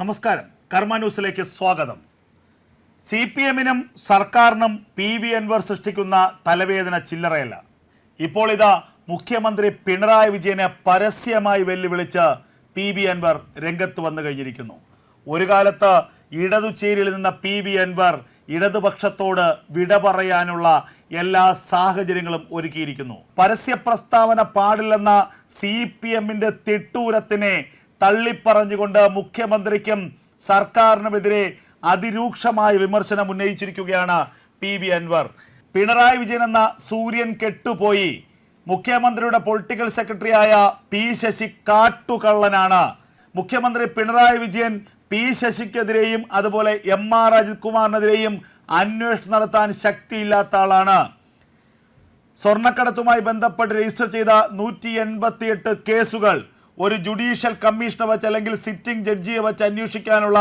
നമസ്കാരം. കർമ്മ ന്യൂസിലേക്ക് സ്വാഗതം. സി പി എമ്മിനും സർക്കാരിനും പി വി അൻവർ സൃഷ്ടിക്കുന്ന തലവേദന ചില്ലറയല്ല. ഇപ്പോൾ ഇതാ മുഖ്യമന്ത്രി പിണറായി വിജയനെ പരസ്യമായി വെല്ലുവിളിച്ച് പി വി അൻവർ രംഗത്ത് വന്നു കഴിഞ്ഞിരിക്കുന്നു. ഒരു കാലത്ത് ഇടതുചേരിയിൽ നിന്ന പി വി അൻവർ ഇടതുപക്ഷത്തോട് വിട പറയാനുള്ള എല്ലാ സാഹചര്യങ്ങളും ഒരുക്കിയിരിക്കുന്നു. പരസ്യ പ്രസ്താവന പാടില്ലെന്ന സി പി എമ്മിന്റെ തിട്ടൂരത്തിനെ തള്ളിപ്പറഞ്ഞുകൊണ്ട് മുഖ്യമന്ത്രിക്കും സർക്കാരിനുമെതിരെ അതിരൂക്ഷമായ വിമർശനം ഉന്നയിച്ചിരിക്കുകയാണ് പി വി അൻവർ. പിണറായി വിജയൻ എന്ന സൂര്യൻ കെട്ടുപോയി. മുഖ്യമന്ത്രിയുടെ പൊളിറ്റിക്കൽ സെക്രട്ടറിയായ പി ശശി കാട്ടുകള്ളനാണ്. മുഖ്യമന്ത്രി പിണറായി വിജയൻ പി ശശിക്കെതിരെയും അതുപോലെ എം ആർ അജിത് കുമാറിനെതിരെയും അന്വേഷണം നടത്താൻ ശക്തിയില്ലാത്ത ആളാണ്. സ്വർണക്കടത്തുമായി ബന്ധപ്പെട്ട് രജിസ്റ്റർ ചെയ്ത നൂറ്റി എൺപത്തിയെട്ട് കേസുകൾ ഒരു ജുഡീഷ്യൽ കമ്മീഷനെ വെച്ച് അല്ലെങ്കിൽ സിറ്റിംഗ് ജഡ്ജിയെ വെച്ച് അന്വേഷിക്കാനുള്ള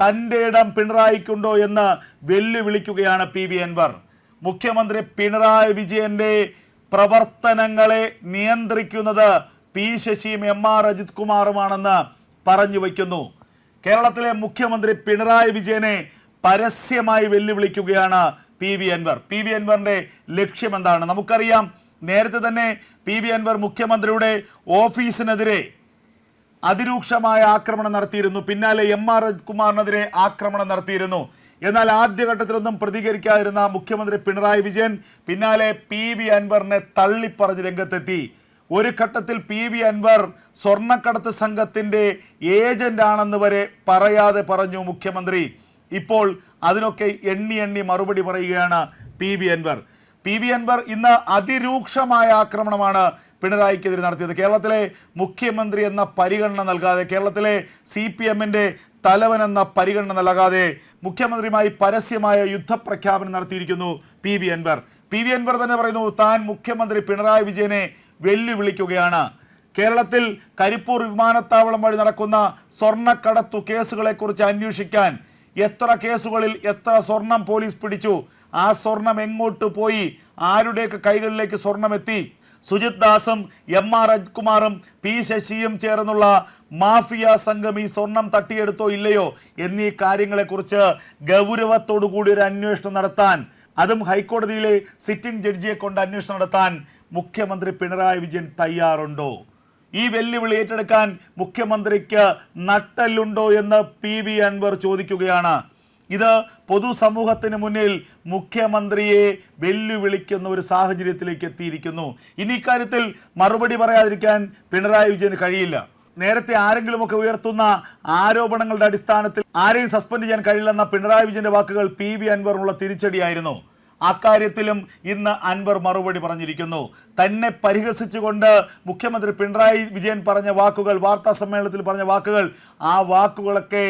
തന്റെ ഇടം പിണറായിക്കുണ്ടോ എന്ന് വെല്ലുവിളിക്കുകയാണ് പി വി അൻവർ. മുഖ്യമന്ത്രി പിണറായി വിജയന്റെ പ്രവർത്തനങ്ങളെ നിയന്ത്രിക്കുന്നത് പി ശശിയും എം ആർ അജിത് കുമാറുമാണെന്ന് പറഞ്ഞു വയ്ക്കുന്നു. കേരളത്തിലെ മുഖ്യമന്ത്രി പിണറായി വിജയനെ പരസ്യമായി വെല്ലുവിളിക്കുകയാണ് P V Anvar. P V അൻവറിന്റെ ലക്ഷ്യം എന്താണ്? നമുക്കറിയാം നേരത്തെ തന്നെ പി വി അൻവർ മുഖ്യമന്ത്രിയുടെ ഓഫീസിനെതിരെ അതിരൂക്ഷമായ ആക്രമണം നടത്തിയിരുന്നു. പിന്നാലെ എം ആർ കുമാറിനെതിരെ ആക്രമണം നടത്തിയിരുന്നു. എന്നാൽ ആദ്യഘട്ടത്തിലൊന്നും പ്രതികരിക്കാതിരുന്ന മുഖ്യമന്ത്രി പിണറായി വിജയൻ പിന്നാലെ പി വി അൻവറിനെ തള്ളിപ്പറഞ്ഞ് രംഗത്തെത്തി. ഒരു ഘട്ടത്തിൽ പി വി അൻവർ സ്വർണക്കടത്ത് സംഘത്തിന്റെ ഏജന്റ് ആണെന്ന് വരെ പറയാതെ പറഞ്ഞു മുഖ്യമന്ത്രി. ഇപ്പോൾ അതിനൊക്കെ എണ്ണി എണ്ണി മറുപടി പറയുകയാണ് P V Anvar. P V Anvar ഇന്ന് അതിരൂക്ഷമായ ആക്രമണമാണ് പിണറായിക്കെതിരെ നടത്തിയത്. കേരളത്തിലെ മുഖ്യമന്ത്രി എന്ന പരിഗണന നൽകാതെ കേരളത്തിലെ സി പി എമ്മിന്റെ തലവൻ എന്ന പരിഗണന നൽകാതെ മുഖ്യമന്ത്രിയുമായി പരസ്യമായ യുദ്ധപ്രഖ്യാപനം നടത്തിയിരിക്കുന്നു P V Anvar. P V Anvar തന്നെ പറയുന്നു താൻ മുഖ്യമന്ത്രി പിണറായി വിജയനെ വെല്ലുവിളിക്കുകയാണ്. കേരളത്തിൽ കരിപ്പൂർ വിമാനത്താവളം വഴി നടക്കുന്ന സ്വർണക്കടത്തു കേസുകളെക്കുറിച്ച് അന്വേഷിക്കാൻ എത്ര കേസുകളിൽ എത്ര സ്വർണം പോലീസ് പിടിച്ചു ആ സ്വർണം എങ്ങോട്ട് പോയി ആരുടെയൊക്കെ കൈകളിലേക്ക് സ്വർണം എത്തി സുജിത് ദാസും എം ആർ അജ്കുമാറും പി ശശിയും ചേർന്നുള്ള മാഫിയ സംഘം ഈ സ്വർണം തട്ടിയെടുത്തോ ഇല്ലയോ എന്നീ കാര്യങ്ങളെക്കുറിച്ച് ഗൗരവത്തോടു കൂടി ഒരു അന്വേഷണം നടത്താൻ അതും ഹൈക്കോടതിയിലെ സിറ്റിംഗ് ജഡ്ജിയെ കൊണ്ട് അന്വേഷണം നടത്താൻ മുഖ്യമന്ത്രി പിണറായി വിജയൻ തയ്യാറുണ്ടോ? ഈ വെല്ലുവിളി ഏറ്റെടുക്കാൻ മുഖ്യമന്ത്രിക്ക് നട്ടല്ലുണ്ടോ എന്ന് പി വി അൻവർ ചോദിക്കുകയാണ്. ഇത് പൊതുസമൂഹത്തിന് മുന്നിൽ മുഖ്യമന്ത്രിയെ വെല്ലുവിളിക്കുന്ന ഒരു സാഹചര്യത്തിലേക്ക് എത്തിയിരിക്കുന്നു. ഇനി ഇക്കാര്യത്തിൽ മറുപടി പറയാതിരിക്കാൻ പിണറായി വിജയന് കഴിയില്ല. നേരത്തെ ആരെങ്കിലുമൊക്കെ ഉയർത്തുന്ന ആരോപണങ്ങളുടെ അടിസ്ഥാനത്തിൽ ആരെയും സസ്പെൻഡ് ചെയ്യാൻ കഴിയില്ലെന്ന പിണറായി വിജയന്റെ വാക്കുകൾ പി വി അൻവറിനുള്ള തിരിച്ചടിയായിരുന്നു. അക്കാര്യത്തിലും ഇന്ന് അൻവർ മറുപടി പറഞ്ഞിരിക്കുന്നു. തന്നെ പരിഹസിച്ചുകൊണ്ട് മുഖ്യമന്ത്രി പിണറായി വിജയൻ പറഞ്ഞ വാക്കുകൾ വാർത്താ സമ്മേളനത്തിൽ പറഞ്ഞ വാക്കുകൾ ആ വാക്കുകളൊക്കെ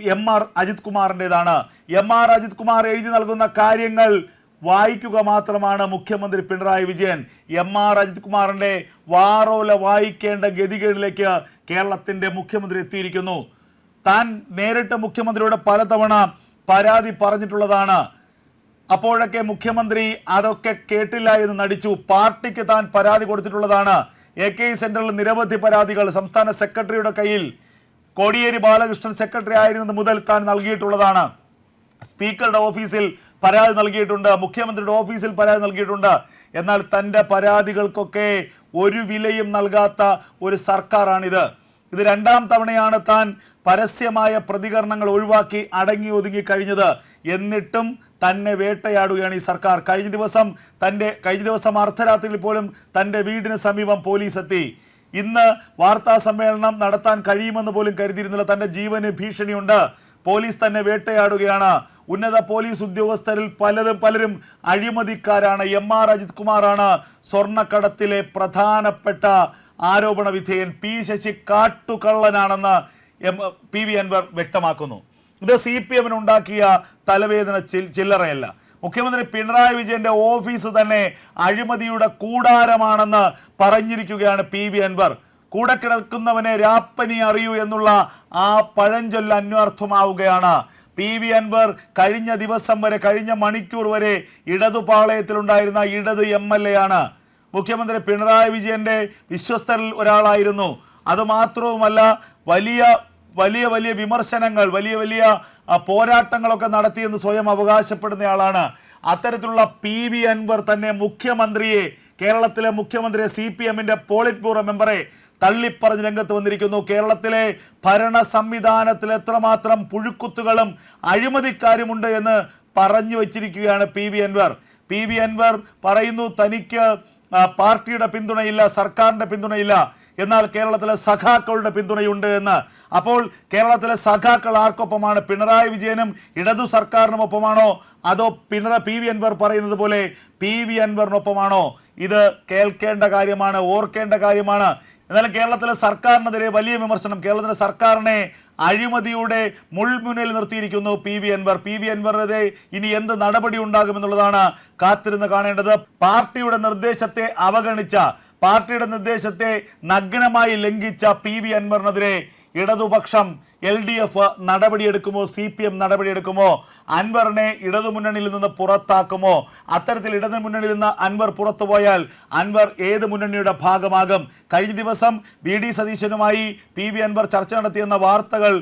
എം ആർ അജിത് കുമാറിന്റെതാണ് എം ആർ അജിത് കുമാർ എഴുതി നൽകുന്ന കാര്യങ്ങൾ വായിക്കുക മാത്രമാണ് മുഖ്യമന്ത്രി പിണറായി വിജയൻ. എം ആർ അജിത് കുമാറിന്റെ വാറോല വായിക്കേണ്ട ഗതികേടിലേക്ക് കേരളത്തിന്റെ മുഖ്യമന്ത്രി എത്തിയിരിക്കുന്നു. താൻ നേരിട്ട് മുഖ്യമന്ത്രിയോട് പലതവണ പരാതി പറഞ്ഞിട്ടുള്ളതാണ്. അപ്പോഴൊക്കെ മുഖ്യമന്ത്രി അതൊക്കെ കേട്ടില്ല എന്ന് നടിച്ചു. പാർട്ടിക്ക് താൻ പരാതി കൊടുത്തിട്ടുള്ളതാണ്. എ കെ സെന്ററിൽ നിരവധി പരാതികൾ സംസ്ഥാന സെക്രട്ടറിയുടെ കയ്യിൽ. കോടിയേരി ബാലകൃഷ്ണൻ സെക്രട്ടറി ആയിരുന്നത് മുതൽ താൻ നൽകിയിട്ടുള്ളതാണ്. സ്പീക്കറുടെ ഓഫീസിൽ പരാതി നൽകിയിട്ടുണ്ട് മുഖ്യമന്ത്രിയുടെ ഓഫീസിൽ പരാതി നൽകിയിട്ടുണ്ട്. എന്നാൽ തന്റെ പരാതികൾക്കൊക്കെ ഒരു വിലയും നൽകാത്ത ഒരു സർക്കാരാണിത്. ഇത് രണ്ടാം തവണയാണ് താൻ പരസ്യമായ പ്രതികരണങ്ങൾ ഒഴിവാക്കി അടങ്ങി ഒതുങ്ങി കഴിഞ്ഞത്. എന്നിട്ടും തന്നെ വേട്ടയാടുകയാണ് ഈ സർക്കാർ. കഴിഞ്ഞ ദിവസം തന്റെ കഴിഞ്ഞ ദിവസം അർദ്ധരാത്രിയിൽ പോലും തന്റെ വീടിന് സമീപം പോലീസ് എത്തി ഇന്ന് വാർത്താ സമ്മേളനം നടത്താൻ കഴിയുമെന്ന് പോലും കരുതിയിരുന്നില്ല. തന്റെ ജീവന് ഭീഷണിയുണ്ട്. പോലീസ് തന്നെ വേട്ടയാടുകയാണ്. ഉന്നത പോലീസ് ഉദ്യോഗസ്ഥരിൽ പലതും പലരും അഴിമതിക്കാരാണ്. എം ആർ അജിത് കുമാറാണ് സ്വർണക്കടത്തിലെ പ്രധാനപ്പെട്ട ആരോപണ വിധേയൻ. പി ശശി കാട്ടുകള്ളനാണെന്ന് എം പി വി അൻവർ വ്യക്തമാക്കുന്നു. ഇത് സി പി എമ്മിന് ഉണ്ടാക്കിയ തലവേദന ചില്ലറയല്ല. മുഖ്യമന്ത്രി പിണറായി വിജയന്റെ ഓഫീസ് തന്നെ അഴിമതിയുടെ കൂടാരമാണെന്ന് പറഞ്ഞിരിക്കുകയാണ് പി വി അൻവർ. കൂടെ കിടക്കുന്നവനെ രാപ്പനി അറിയൂ എന്നുള്ള ആ പഴഞ്ചൊല്ല അന്വർത്ഥമാവുകയാണ്. പി വി അൻവർ കഴിഞ്ഞ ദിവസം വരെ കഴിഞ്ഞ മണിക്കൂർ വരെ ഇടതുപാളയത്തിലുണ്ടായിരുന്ന ഇടത് എം എൽ എ ആണ്. മുഖ്യമന്ത്രി പിണറായി വിജയന്റെ വിശ്വസ്തരിൽ ഒരാളായിരുന്നു. അതുമാത്രവുമല്ല വലിയ വലിയ വലിയ വിമർശനങ്ങൾ വലിയ വലിയ പോരാട്ടങ്ങളൊക്കെ നടത്തിയെന്ന് സ്വയം അവകാശപ്പെടുന്നയാളാണ്. അത്തരത്തിലുള്ള പി വി അൻവർ തന്നെ മുഖ്യമന്ത്രിയെ കേരളത്തിലെ മുഖ്യമന്ത്രിയെ സി പി എമ്മിന്റെ പോളിറ്റ് ബ്യൂറോ മെമ്പറെ തള്ളിപ്പറഞ്ഞ് രംഗത്ത് വന്നിരിക്കുന്നു. കേരളത്തിലെ ഭരണ സംവിധാനത്തിൽ എത്രമാത്രം പുഴുക്കുത്തുകളും അഴിമതിക്കാരുമുണ്ട് എന്ന് പറഞ്ഞു വച്ചിരിക്കുകയാണ് P V Anvar. P V Anvar പറയുന്നു തനിക്ക് പാർട്ടിയുടെ പിന്തുണയില്ല സർക്കാരിന്റെ പിന്തുണയില്ല. എന്നാൽ കേരളത്തിലെ സഖാക്കളുടെ പിന്തുണയുണ്ട് എന്ന്. അപ്പോൾ കേരളത്തിലെ സഖാക്കൾ ആർക്കൊപ്പമാണ്? പിണറായി വിജയനും ഇടതു സർക്കാരിനുമൊപ്പമാണോ? അതോ പിണറ പി വി അൻവർ പറയുന്നത് പോലെ പി വി അൻവറിനൊപ്പമാണോ? ഇത് കേൾക്കേണ്ട കാര്യമാണ് ഓർക്കേണ്ട കാര്യമാണ്. എന്നാലും കേരളത്തിലെ സർക്കാരിനെതിരെ വലിയ വിമർശനം. കേരളത്തിലെ സർക്കാരിനെ അഴിമതിയുടെ മുൾമുനയിൽ നിർത്തിയിരിക്കുന്നു P V Anvar. P V അൻവറിനെതിരെ ഇനി എന്ത് നടപടി ഉണ്ടാകുമെന്നുള്ളതാണ് കാത്തിരുന്ന് കാണേണ്ടത്. പാർട്ടിയുടെ നിർദ്ദേശത്തെ അവഗണിച്ച പാർട്ടിയുടെ നിർദ്ദേശത്തെ നഗ്നമായി ലംഘിച്ച പി വി അൻവറിനെതിരെ ഇടതുപക്ഷം എൽ ഡി എഫ് നടപടിയെടുക്കുമോ സി പി എം നടപടിയെടുക്കുമോ അൻവറിനെ ഇടതുമുന്നണിയിൽ നിന്ന് പുറത്താക്കുമോ? അത്തരത്തിൽ ഇടതു ഇടതുമുന്നണിയിൽ നിന്ന് അൻവർ പുറത്തുപോയാൽ അൻവർ ഏത് മുന്നണിയുടെ ഭാഗമാകും? കഴിഞ്ഞ ദിവസം വി ഡി സതീശനുമായി പി വി അൻവർ ചർച്ച നടത്തിയെന്ന വാർത്തകൾ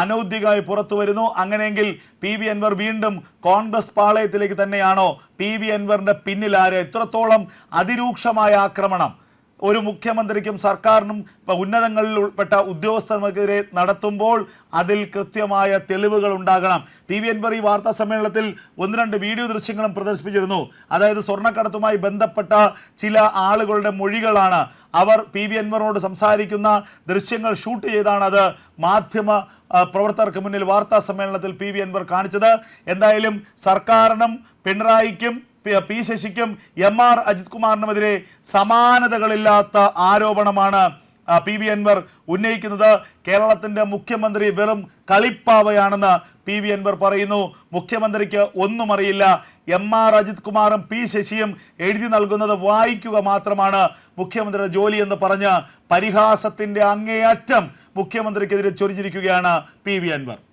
അനൗദ്യോഗികമായി പുറത്തു വരുന്നു. അങ്ങനെയെങ്കിൽ പി വി അൻവർ വീണ്ടും കോൺഗ്രസ് പാളയത്തിലേക്ക് തന്നെയാണോ? പി വി അൻവറിന്റെ പിന്നിൽ എത്രത്തോളം അതിരൂക്ഷമായ ആക്രമണം? ഒരു മുഖ്യമന്ത്രിക്കും സർക്കാരിനും ഇപ്പൊ ഉന്നതങ്ങളിൽ ഉൾപ്പെട്ട ഉദ്യോഗസ്ഥർക്കെതിരെ നടത്തുമ്പോൾ അതിൽ കൃത്യമായ തെളിവുകൾ ഉണ്ടാകണം. പി വി ഈ വാർത്താ സമ്മേളനത്തിൽ ഒന്ന് രണ്ട് വീഡിയോ ദൃശ്യങ്ങളും പ്രദർശിപ്പിച്ചിരുന്നു. അതായത് സ്വർണക്കടത്തുമായി ബന്ധപ്പെട്ട ചില ആളുകളുടെ മൊഴികളാണ്. അവർ പി വി എൻവറിനോട് സംസാരിക്കുന്ന ദൃശ്യങ്ങൾ ഷൂട്ട് ചെയ്താണ് അത് മാധ്യമ പ്രവർത്തകർക്ക് മുന്നിൽ വാർത്താ സമ്മേളനത്തിൽ പി വി എൻവർ കാണിച്ചത്. എന്തായാലും സർക്കാരിനും പിണറായിക്കും പി- ശശിക്കും എം ആർ അജിത് കുമാറിനുമെതിരെ സമാനതകളില്ലാത്ത ആരോപണമാണ് പി വി അൻവർ ഉന്നയിക്കുന്നത്. കേരളത്തിന്റെ മുഖ്യമന്ത്രി വെറും കളിപ്പാവയാണെന്ന് പി വി അൻവർ പറയുന്നു. മുഖ്യമന്ത്രിക്ക് ഒന്നും അറിയില്ല. എം ആർ അജിത് കുമാറും പി ശശിയും എഴുതി നൽകുന്നത് വായിക്കുക മാത്രമാണ് മുഖ്യമന്ത്രിയുടെ ജോലി എന്ന് പറഞ്ഞ് പരിഹാസത്തിന്റെ അങ്ങേയറ്റം മുഖ്യമന്ത്രിക്കെതിരെ ചൊരിഞ്ഞിരിക്കുകയാണ് പി വി അൻവർ.